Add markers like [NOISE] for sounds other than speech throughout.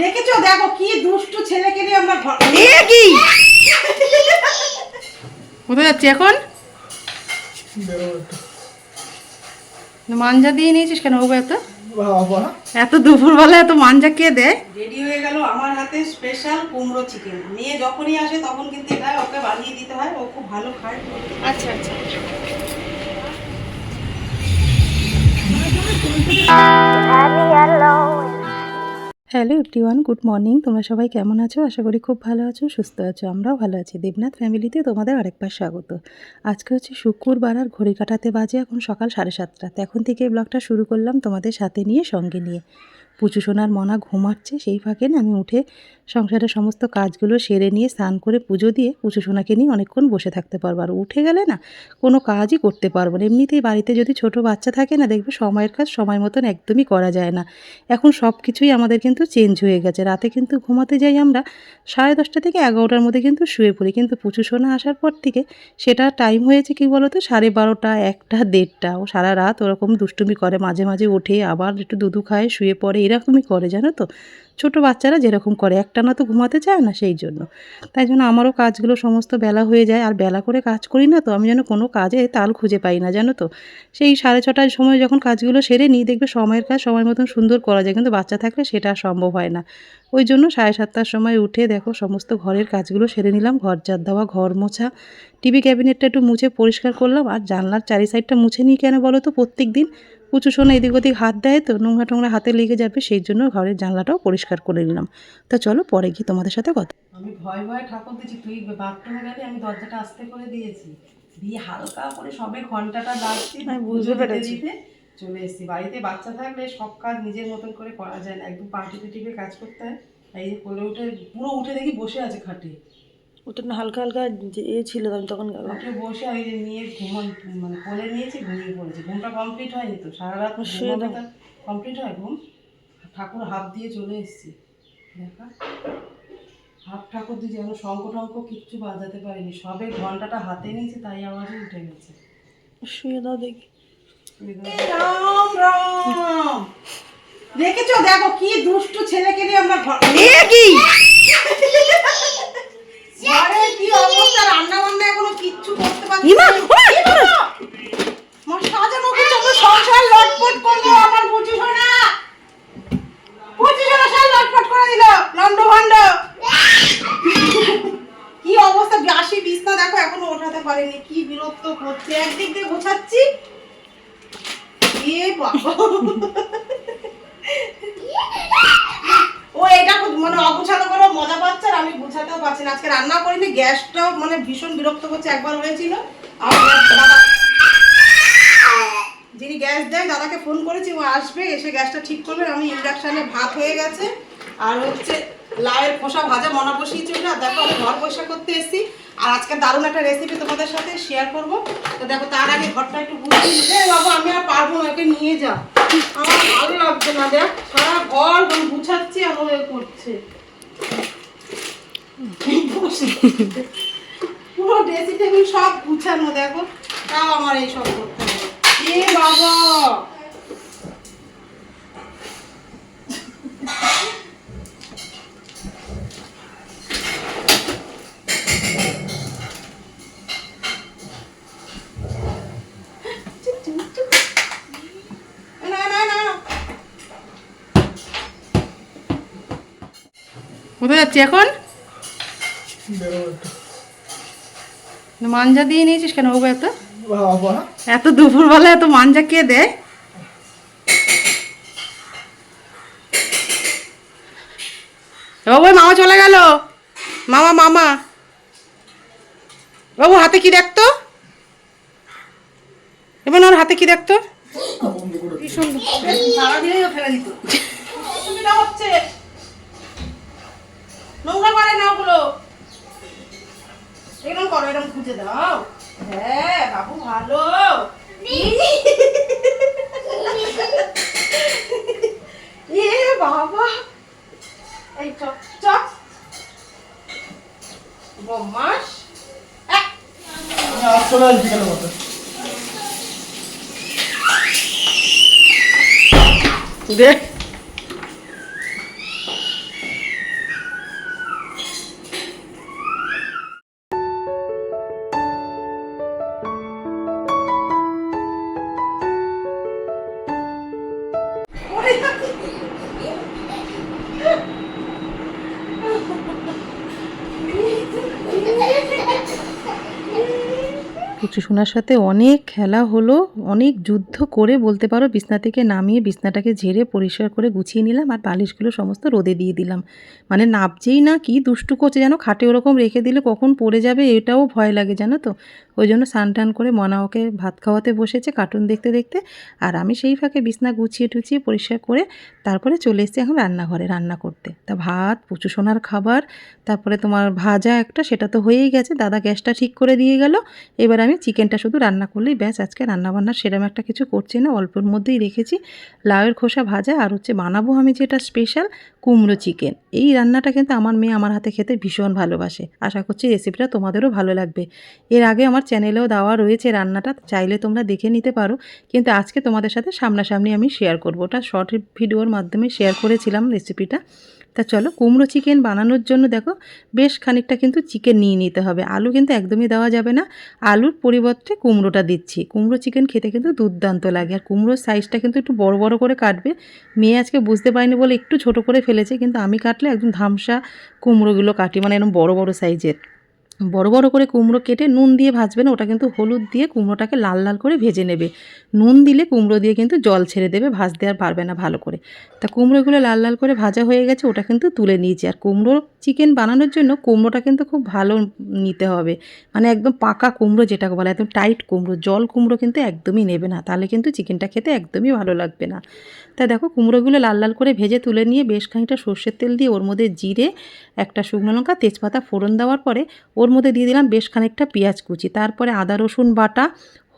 দেখেছ? দেখো কি দুষ্টু ছেলেকে নিয়ে আমরা ঘর এ কি? কোথায় যাচ্ছি এখন? মাঞ্জা দিয়ে নিয়েছিস কেন বাবু এত? এত দুপুরবেলা এত মাঞ্জা কে দেয়? রেডি হয়ে গেল আমার হাতে স্পেশাল কুমড়ো চিকেন মেয়ে যখনই আসে তখন কিন্তু এটা ওকে বানিয়ে দিতে হয় ও খুব ভালো খায়। আচ্ছা আচ্ছা। হ্যালো এভরিওয়ান গুড মর্নিং তোমরা সবাই কেমন আছো? আশা করি খুব ভালো আছো, সুস্থ আছো, আমরাও ভালো আছি। দেবনাথ ফ্যামিলিতে তোমাদের আরেকবার স্বাগত। আজকে হচ্ছে শুক্রবার আর ঘড়ি কাটাতে বাজে এখন সকাল সাড়ে সাতটা। এখন থেকে ব্লগটা শুরু করলাম তোমাদের সাথে নিয়ে, সঙ্গে নিয়ে। পুচু সোনার মনা ঘুমাচ্ছে, সেই ফাঁকে না আমি উঠে সংসারের সমস্ত কাজগুলো সেরে নিয়ে স্নান করে পুজো দিয়ে পুচু সোনাকে নিয়ে অনেকক্ষণ বসে থাকতে পারব। আর উঠে গেলে না কোনো কাজই করতে পারব না। এমনিতেই বাড়িতে যদি ছোট বাচ্চা থাকে না, দেখবে সময়ের কাজ সময় মতন একদমই করা যায় না। এখন সব কিছুই আমাদের কিন্তু চেঞ্জ হয়ে গেছে। রাতে কিন্তু ঘুমাতে যাই আমরা সাড়ে দশটা থেকে এগারোটার মধ্যে কিন্তু শুয়ে পড়ি। কিন্তু পুচু সোনা আসার পর থেকে সেটা টাইম হয়েছে কি বলো তো সাড়ে বারোটা, একটা, দেড়টা। ও সারা রাত ওরকম দুষ্টুমি করে। মাঝে মাঝে ওঠে আবার একটু দুধু খায়, শুয়ে পড়ে। এরকমই করে, জানো তো? ছোট বাচ্চারা যেরকম করে, একটানা তো ঘুমাতে চায় না সেই জন্য। তাই জন্য আমারও কাজগুলো সমস্ত বেলা হয়ে যায়, আর বেলা করে কাজ করি না তো, আমি যেন কোনো কাজে তাল খুঁজে পাই না, জানো তো? সেই সাড়ে ছটার সময় যখন কাজগুলো সেরে নিই, দেখবে সময়ের কাজ সময় মতন সুন্দর করা যায়, কিন্তু বাচ্চা থাকলে সেটা সম্ভব হয় না। ওই জন্য সাড়ে সাতটার সময় উঠে দেখো সমস্ত ঘরের কাজগুলো সেরে নিলাম, ঘর ঝাড় দেওয়া, ঘর মোছা, টিভি ক্যাবিনেটটা একটু মুছে পরিষ্কার করলাম, আর জানলার চারি সাইডটা মুছে নিই কেন বলো তো? প্রত্যেক দিন উঁচু শোনা এদিক ওদিক হাত দেয় তো নোংরা টোংরা হাতে লেগে যাবে সেই জন্য ঘরের জানলাটাও পরিষ্কার করে নিলাম। তা চলো পরে গিয়ে তোমাদের সাথে কথা আমি ভয় ভয় ঠাকুর দিচ্ছি তুই বাথরুমে গেলে আমি দরজাটা আস্তে করে দিয়েছি। দিয়ে হালকা করে সবে ঘন্টাটা আমি বুঝতে পেরেছি। চলে এসেছি। বাড়িতে বাচ্চা থাকলে সব কাজ নিজের মতন করে করা যায় না একদম পার্টি টিপে কাজ করতে হয়। এই যে কোলে উঠে পুরো উঠে দেখি বসে আছে খাটে। ওটা না হালকা হালকা যে এ ছিল আমি তখন উঠে বসে ওই যে নিয়ে ঘুমন মানে কোলে নিয়েছি ঘুমিয়ে পড়েছি। ঘুমটা কমপ্লিট হয়নি তো? সারা রাত কমপ্লিট হয় ঘুম? ঠাকুর হাত দিয়ে চলে এসেছি। দেখা। হাত ঠাকুর দিয়ে যেন শঙ্খ টঙ্ক কিচ্ছু বাজাতে পারিনি। সবে ঘন্টাটা হাতে নিয়েছি তাই আওয়াজে উঠে গেছে। শুয়ে দাও দেখি। রাম রাম! দেখেছ? দেখো কি দুষ্টু ছেলেকে নিয়ে আমরা ঘর কি? [LAUGHS] ঘরে কি অবস্থা? রান্না বান্না এখনও কিচ্ছু করতে পারছি না। ওই! এ বাবা! আমার সাজানো গুছানো সংসার লটপট করল আমার বুঝি সব লটপট করে দিল লন্ড ভন্ড। কি অবস্থা? বাসি বিছনা দেখো এখনও ওঠাতে পারেনি। কি বিরক্ত করছে। একদিক দিয়ে গোছাচ্ছি। এ বাবা। ও এটা মানে অগুছালো করে মজা পাচ্ছে আর আমি গুছাতেও পারছি না। আজকে রান্না করিনি, গ্যাসটাও মানে ভীষণ বিরক্ত করছে, একবার হয়েছিল। যিনি গ্যাস দেয়, দাদাকে ফোন করেছি, ও আসবে, এসে গ্যাসটা ঠিক করবে। আমি ইন্ডাকশানে ভাত হয়ে গেছে। আর হচ্ছে লাউয়ের খোসা ভাজা মনা বসিয়েছিল আর দেখো, আমি ঘর পয়সা করতে এসেছি। আর আজকে দারুণ একটা রেসিপি তোমাদের সাথে শেয়ার করব। তো দেখো, তার আগে ঘরটা একটু নিতে বাবু, আমি আর পারব না, ওকে নিয়ে যা আমার ভালো লাগছে না দেখ। সারা ঘর গুছাচ্ছি আর করছে। পুরো ড্রেসিং সব গুছানো, দেখো। তাও আমার এই সব করতে এ বাবা না না না না কোথায় যাচ্ছি এখন? মাঞ্জা দিয়ে নিয়েছিস কেন বাবু এত? এত দুপুরবেলা এত মাঞ্জা কে দেয়? বাবু ওই মামা চলে গেল। মামা মামা। বাবু হাতে কি দেখতো? এবার ওর হাতে কি দেখতো? কি সুন্দর। সারাদিনই ও দিত। হচ্ছে। নোংরা করে না ওগুলো এরকম করো, এরকম খুঁজে দাও। হ্যাঁ বাবু ভালো। এই চপ চপ বমাস। চলে দেখ। পুচু সোনার সাথে অনেক খেলা হলো, অনেক যুদ্ধ করে বলতে পারো, বিছনা থেকে নামিয়ে বিছনাটাকে ঝেড়ে পরিষ্কার করে গুছিয়ে নিলাম আর বালিশগুলো সমস্ত রোদে দিয়ে দিলাম। মানে নাবছেই না, কি দুষ্টু করছে যেন, খাটে ওরকম রেখে দিলে কখন পড়ে যাবে এটাও ভয় লাগে, জানো তো? ওই জন্য স্নান টান করে মনা ওকে ভাত খাওয়াতে বসেছে কার্টুন দেখতে দেখতে। আর আমি সেই ফাঁকে বিছনা গুছিয়ে টুছিয়ে পরিষ্কার করে তারপরে চলে এসেছি এখন রান্নাঘরে রান্না করতে। তা ভাত, পুচু সোনার খাবার, তারপরে তোমার ভাজা একটা, সেটা তো হয়েই গেছে। দাদা গ্যাসটা ঠিক করে দিয়ে গেল। এবার আমি চিকেনটা শুধু রান্না করলেই ব্যাস, আজকে রান্নাবান্নার সেরকম একটা কিছু করছি না, অল্পর মধ্যেই রেখেছি। লাউয়ের খোসা ভাজা আর হচ্ছে বানাবো আমি যেটা স্পেশাল কুমড়ো চিকেন। এই রান্নাটা কিন্তু আমার মেয়ে আমার হাতে খেতে ভীষণ ভালোবাসে। আশা করছি রেসিপিটা তোমাদেরও ভালো লাগবে। এর আগে আমার চ্যানেলেও দেওয়া রয়েছে রান্নাটা, চাইলে তোমরা দেখে নিতে পারো। কিন্তু আজকে তোমাদের সাথে সামনাসামনি আমি শেয়ার করব। ওটা শর্ট ভিডিওর মাধ্যমে শেয়ার করেছিলাম রেসিপিটা তা চলো, কুমড়ো চিকেন বানানোর জন্য দেখো, বেশ খানিকটা কিন্তু চিকেন নিয়ে নিতে হবে। আলু কিন্তু একদমই দেওয়া যাবে না। আলুর পরিবর্তে কুমড়োটা দিচ্ছি। কুমড়ো চিকেন খেতে কিন্তু দুর্দান্ত লাগে। আর কুমড়োর সাইজটা কিন্তু একটু বড় বড় করে কাটবে। মেয়ে আজকে বুঝতে পারিনি বলে একটু ছোট করে ফেলেছে, কিন্তু আমি কাটলে একদম ধামসা কুমড়োগুলো কাটি। মানে এরকম বড় বড় সাইজের বড় বড় করে কুমড়ো কেটে নুন দিয়ে ভাজবে না, ওটা কিন্তু হলুদ দিয়ে কুমড়োটাকে লাল লাল করে ভেজে নেবে। নুন দিলে কুমড়ো দিয়ে কিন্তু জল ছেড়ে দেবে, ভাজতে আর পারবে না ভালো করে। তা কুমড়োগুলো লাল লাল করে ভাজা হয়ে গেছে, ওটা কিন্তু তুলে নিয়েছি। আর কুমড়ো চিকেন বানানোর জন্য কুমড়োটা কিন্তু খুব ভালো নিতে হবে। মানে একদম পাকা কুমড়ো যেটাকে বলে, একদম টাইট কুমড়ো, জল কুমড়ো কিন্তু একদমই নেবে না। তাহলে কিন্তু চিকেনটা খেতে একদমই ভালো লাগবে না। তা দেখো কুমড়োগুলো লাল লাল করে ভেজে তুলে নিয়ে বেশ খানিকটা সর্ষের তেল দিয়ে ওর মধ্যে জিরে, একটা শুকনো লঙ্কা, তেজপাতা ফোড়ন দেওয়ার পরে ওর মধ্যে দিয়ে দিলাম বেশ খানিকটা পেঁয়াজ কুচি। তারপরে আদা রসুন বাটা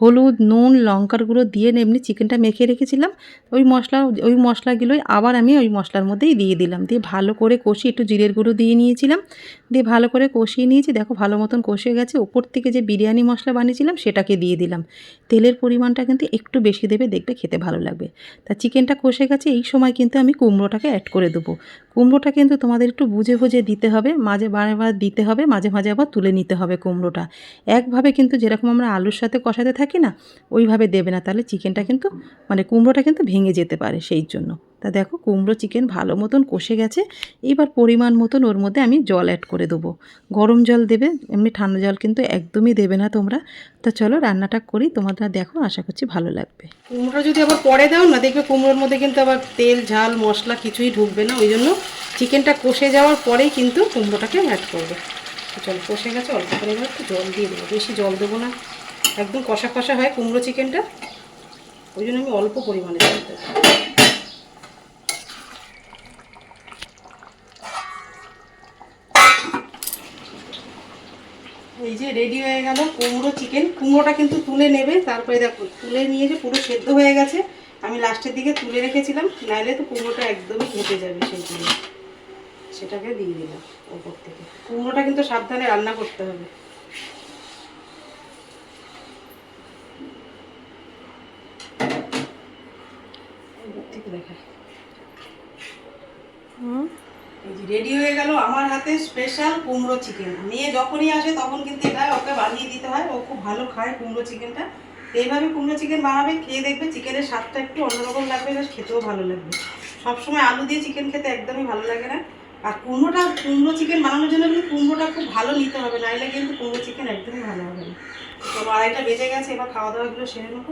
হলুদ, নুন, লঙ্কার গুঁড়ো দিয়ে এমনি চিকেনটা মেখে রেখেছিলাম। ওই মশলা, ওই মশলাগুলোই আবার আমি ওই মশলার মধ্যেই দিয়ে দিলাম। দিয়ে ভালো করে কষি একটু জিরের গুঁড়ো দিয়ে নিয়েছিলাম। দিয়ে ভালো করে কষিয়ে নিয়েছি। দেখো ভালো মতন কষে গেছে। ওপর থেকে যে বিরিয়ানি মশলা বানিয়েছিলাম, সেটাকে দিয়ে দিলাম। তেলের পরিমাণটা কিন্তু একটু বেশি দেবে, দেখবে খেতে ভালো লাগবে। তা চিকেনটা কষে গেছে। এই সময় কিন্তু আমি কুমড়োটাকে অ্যাড করে দেবো। কুমড়োটা কিন্তু তোমাদের একটু বুঝে বুঝে দিতে হবে। মাঝে বারবার দিতে হবে, মাঝে মাঝে আবার তুলে নিতে হবে কুমড়োটা। একভাবে কিন্তু যেরকম আমরা আলুর সাথে কষাতে থাকি না, ওইভাবে দেবে না। তাহলে চিকেনটা কিন্তু মানে কুমড়োটা কিন্তু ভেঙে যেতে পারে সেই জন্য। তা দেখো, কুমড়ো চিকেন ভালো মতন কষে গেছে। এবার পরিমাণ মতন ওর মধ্যে আমি জল অ্যাড করে দেবো। গরম জল দেবে, এমনি ঠান্ডা জল কিন্তু একদমই দেবে না তোমরা। তা চলো রান্নাটা করি, তোমরা দেখো, আশা করছি ভালো লাগবে। কুমড়োটা যদি আবার পরে দাও না, দেখবে কুমড়োর মধ্যে কিন্তু আবার তেল, ঝাল, মশলা কিছুই ঢুকবে না। ওই জন্য চিকেনটা কষে যাওয়ার পরেই কিন্তু কুমড়োটাকে অ্যাড করবে। চলো, কষে গেছে, অল্প করে একটু জল দিয়ে দেবো। বেশি জল দেবো না। একদম কষা কষা হয় কুমড়ো চিকেনটা। ওই জন্য আমি অল্প পরিমাণে দেবো এই যে রেডি হয়ে গেল কুমড়ো চিকেন। কুমড়োটা কিন্তু তুলে নেবে, তারপরে দেখো, তুলে নিয়ে যে পুরো সেদ্ধ হয়ে গেছে, আমি লাস্টের দিকে তুলে রেখেছিলাম, নাইলে তো কুমড়োটা একদমই ঘেটে যাবে সেই জন্য সেটাকে দিয়ে দিলাম ওপর থেকে। কুমড়োটা কিন্তু সাবধানে রান্না করতে হবে। এই যে রেডি হয়ে গেল আমার হাতে স্পেশাল কুমড়ো চিকেন মেয়ে যখনই আসে তখন কিন্তু এটা ওকে বানিয়ে দিতে হয়। ও খুব ভালো খায় কুমড়ো চিকেনটা তো এইভাবে কুমড়ো চিকেন বানাবে খেয়ে দেখবে চিকেনের স্বাদটা একটু অন্যরকম লাগবে বেশ খেতেও ভালো লাগবে। সবসময় আলু দিয়ে চিকেন খেতে একদমই ভালো লাগে না। আর কুমড়োটা কুমড়ো চিকেন বানানোর জন্য কিন্তু কুমড়োটা খুব ভালো নিতে হবে। নাইলে কিন্তু কুমড়ো চিকেন একদমই ভালো হবে না। চলো আড়াইটা বেজে গেছে এবার খাওয়া দাওয়াগুলো সেরে নেব।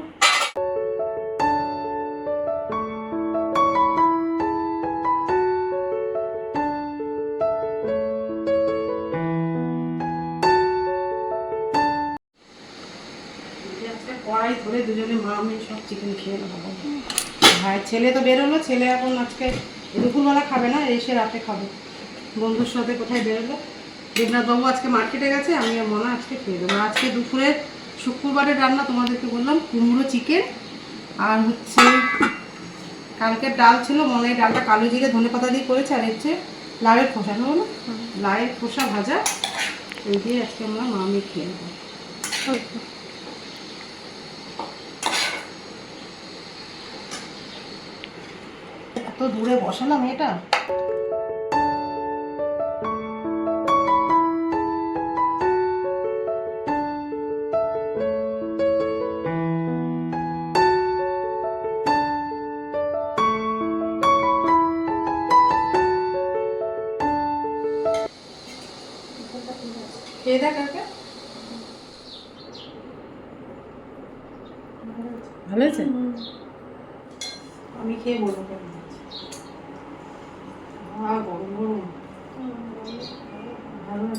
চিকেন খেয়ে নেব। ভাই ছেলে তো বেরোলো ছেলে এখন আজকে দুপুরবেলা খাবে না এসে রাতে খাবে। বন্ধুর সাথে কোথায় বেরোলো? দেবনাথ বাবু আজকে মার্কেটে গেছে আমি আর মনে আজকে খেয়ে দেবো। আজকে দুপুরে শুক্রবারের রান্না তোমাদেরকে বললাম কুমড়ো চিকেন আর হচ্ছে কালকের ডাল ছিল মনে হয় ডালটা কালো জিরে ধনে পাতা দিয়ে করেছে আর হচ্ছে লাউয়ের খোসা নেব না? লাউয়ের খোসা ভাজা এই দিয়ে আজকে আমরা মা মেয়ে খেয়ে নেব। এত দূরে এটা খেয়ে না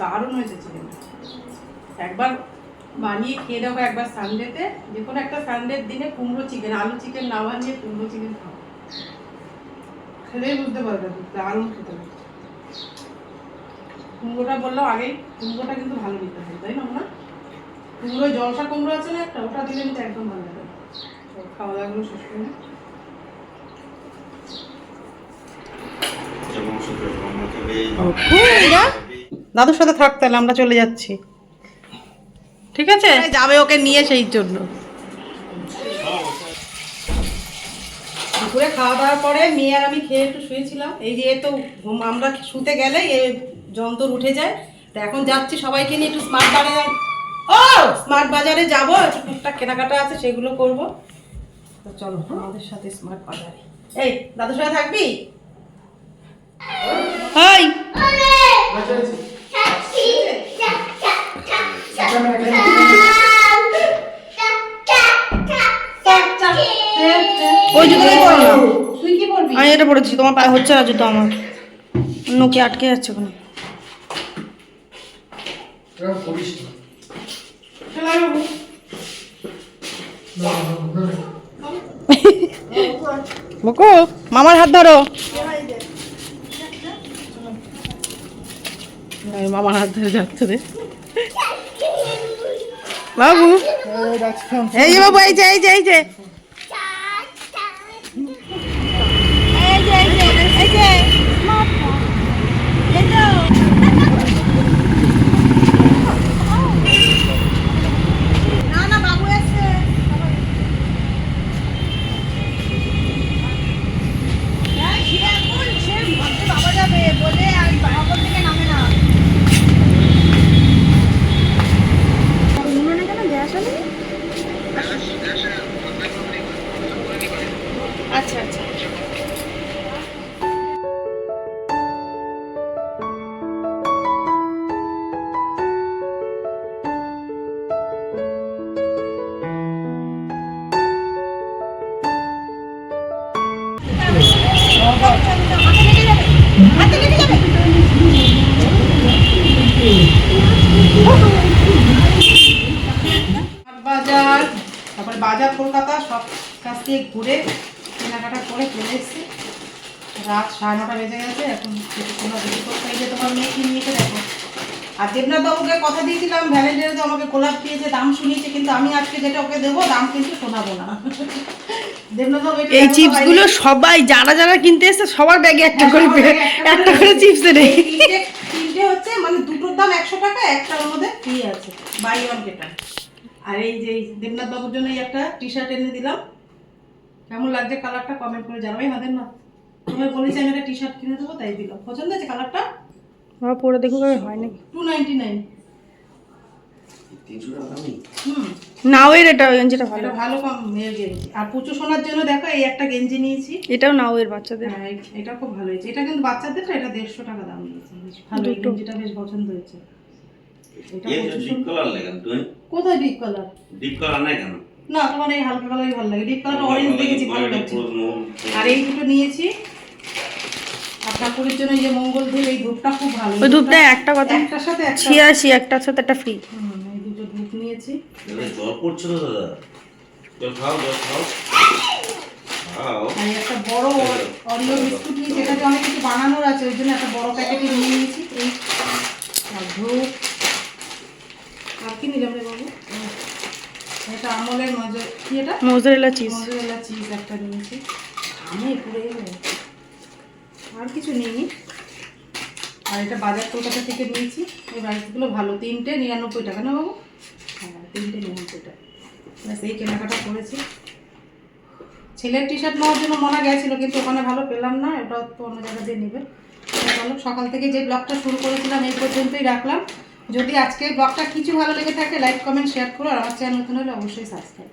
দারুণ হয়েছে চিকেন একবার বানিয়ে খেয়ে দেখো, একবার সানডেতে যে কোনো একটা সানডের দিনে কুমড়ো চিকেন আলু চিকেন না বানিয়ে কুমড়ো চিকেন খাও। খেলেই বুঝতে পারবে, দারুণ খেতে লাগছে কুমড়োটা বললাম আগেই, কুমড়োটা কিন্তু ভালো নিতে হবে, তাই না না কুমড়ো জলসা কুমড়ো আছে না একটা? ওটা দিলে কিন্তু একদম ভালো লাগে। খাওয়া দাওয়াগুলো শেষ করে দাদুর সাথে থাক তাহলে আমরা চলে যাচ্ছি। ঠিক আছে? যাবে ওকে নিয়ে সেই জন্য। দুপুরে খাওয়া দাওয়ার পরে মেয়ে আর আমি খেয়ে একটু শুয়েছিলাম। এই যে এ তো আমরা শুতে গেলে এ যন্ত্র উঠে যায়। তো এখন যাচ্ছি সবাইকে নিয়ে একটু স্মার্ট বাজারে ও স্মার্ট বাজারে যাব একটু টুকটাক কেনাকাটা আছে সেগুলো করব। তো চলো আমাদের সাথে স্মার্ট বাজারে। এই দাদুর সাথে থাকবি? হাই ওই জুতোটাই পরো না আমি এটা পড়েছি তোমার পায়ে হচ্ছে না জুতো আমার। নোকে আটকে যাচ্ছে ওখানে আয় মামার হাত ধরো। মামার হাত ধরে যাচ্ছে রে। বাবু। এই বাবু, এই যে এই যে এই যে। বাজার তারপরে বাজার কলকাতা সব কাছ থেকে ঘুরে কেনাকাটা করে চলে এসেছি। রাত সাড়ে নটা বেজে গেছে এখন কিছুক্ষণ রেডি করতে এই যে তোমার মেয়ে কি নিয়েছে দেখো। আর দেবনাথ বাবুকে কথা দিয়েছিলাম ভ্যালেন্টাইনে তো আমাকে গোলাপ দিয়েছে দাম শুনিয়েছে কিন্তু আমি আজকে যেটা ওকে দেবো দাম কিন্তু শোনাবো না। এই দেখো চিপসগুলো সবাই যারা যারা কিনতে এসছে সবার ব্যাগে একটা হ্যাঁ, করে একটা করে চিপস নেই এই তিনটে তিনটে হচ্ছে মানে দুটোর দাম একশো টাকা একটার মধ্যে ফ্রি আছে। বাই ওয়ান গেটা আর এই যে দেবনাথ বাবুর জন্য এই একটা টি শার্ট এনে দিলাম। কেমন লাগছে কালারটা কমেন্ট করে জানাবে আমাদের না তোমায় বলেছি আমি একটা টি শার্ট কিনে দেবো তাই দিলাম। পছন্দ আছে কালারটা পরে দেখুক হয় নাকি। টু নাইনটি নাইন নাওয়ের এটা গেঞ্জিটা ভালো। ভালো আর পুচু সোনার জন্য দেখো এই একটা গেঞ্জি নিয়েছি। এটাও নাওয়ের বাচ্চাদের। হ্যাঁ, এটা খুব ভালো হয়েছে। এটা কিন্তু বাচ্চাদের এটা দেড়শো টাকা দাম ভালো গেঞ্জিটা বেশ পছন্দ হয়েছে। কোথায় না তোমার এই হালকা লাগে। আর এই দুটো নিয়েছি। আর ঠাকুরের জন্য যে এই খুব ভালো। একটা সাথে ছিয়াশি একটার সাথে একটা ফ্রি নিয়েছি জল পড়ছিল দাদা। জল খাও জল খাও। খাও। আর একটা বড় অরিও বিস্কুট নিয়েছি এটাতে অনেক কিছু বানানোর আছে ওই জন্য একটা বড় প্যাকেটে নিয়ে নিয়েছি। এই ধূপ আর কি নিলাম রে বাবু? এটা আমলের মজা কি এটা? মোজারেলা চিজ মজুরেলা চিজ একটা নিয়েছি। আমি পুরো আর কিছু নিইনি। আর এটা বাজার কলকাতা থেকে নিয়েছি। এই রাইসগুলো ভালো। তিনটে নিরানব্বই টাকা না বাবু? হ্যাঁ তিনটে নিরানব্বই সেটা ব্যাস, এই কেনাকাটা করেছি। ছেলের টি শার্ট নেওয়ার জন্য মনে গেছিল, কিন্তু ওখানে ভালো পেলাম না ওটা তো অন্য জায়গা দিয়ে নেবে। চলো সকাল থেকে যে ব্লগটা শুরু করেছিলাম, এই পর্যন্তই রাখলাম। যদি আজকে ব্লগটা কিছু ভালো লেগে থাকে লাইক কমেন্ট শেয়ার করো, আর আমার চ্যানেল নতুন হলে অবশ্যই সাবস্ক্রাইব